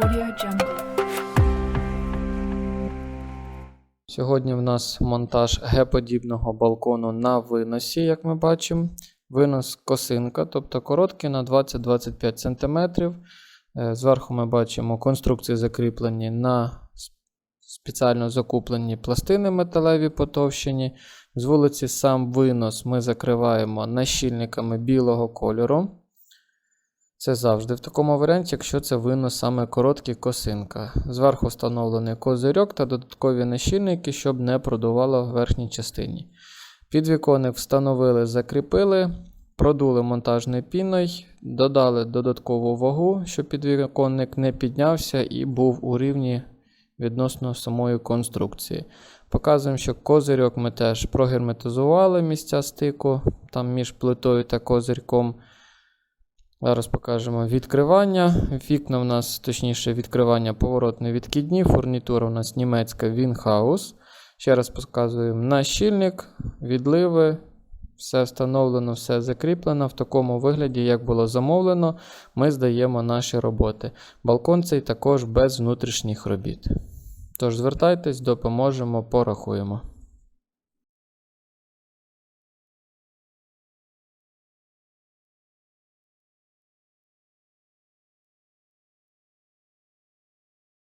Jungle. Сьогодні в нас монтаж Г-подібного балкону на виносі, як ми бачимо. Винос косинка, тобто короткий на 20-25 см. Е, Зверху ми бачимо конструкції закріплені на спеціально закуплені пластини металеві потовщені. З вулиці сам винос ми закриваємо нащільниками білого кольору. Це завжди в такому варіанті, якщо це винос саме короткий косинка. Зверху встановлений козирьок та додаткові нащільники, щоб не продувало в верхній частині. Підвіконник встановили, закріпили, продули монтажною піною, додали додаткову вагу, щоб підвіконник не піднявся і був у рівні відносно самої конструкції. Показуємо, що козирьок ми теж прогерметизували місця стику там між плитою та козирьком. Зараз покажемо відкривання. Вікна в нас, точніше, відкривання поворотні відкидні. Фурнітура у нас німецька Вінхаус. Ще раз показуємо нащільник, відливи. Все встановлено, все закріплено. В такому вигляді, як було замовлено, ми здаємо наші роботи. Балкон цей також без внутрішніх робіт. Тож звертайтесь, допоможемо, порахуємо.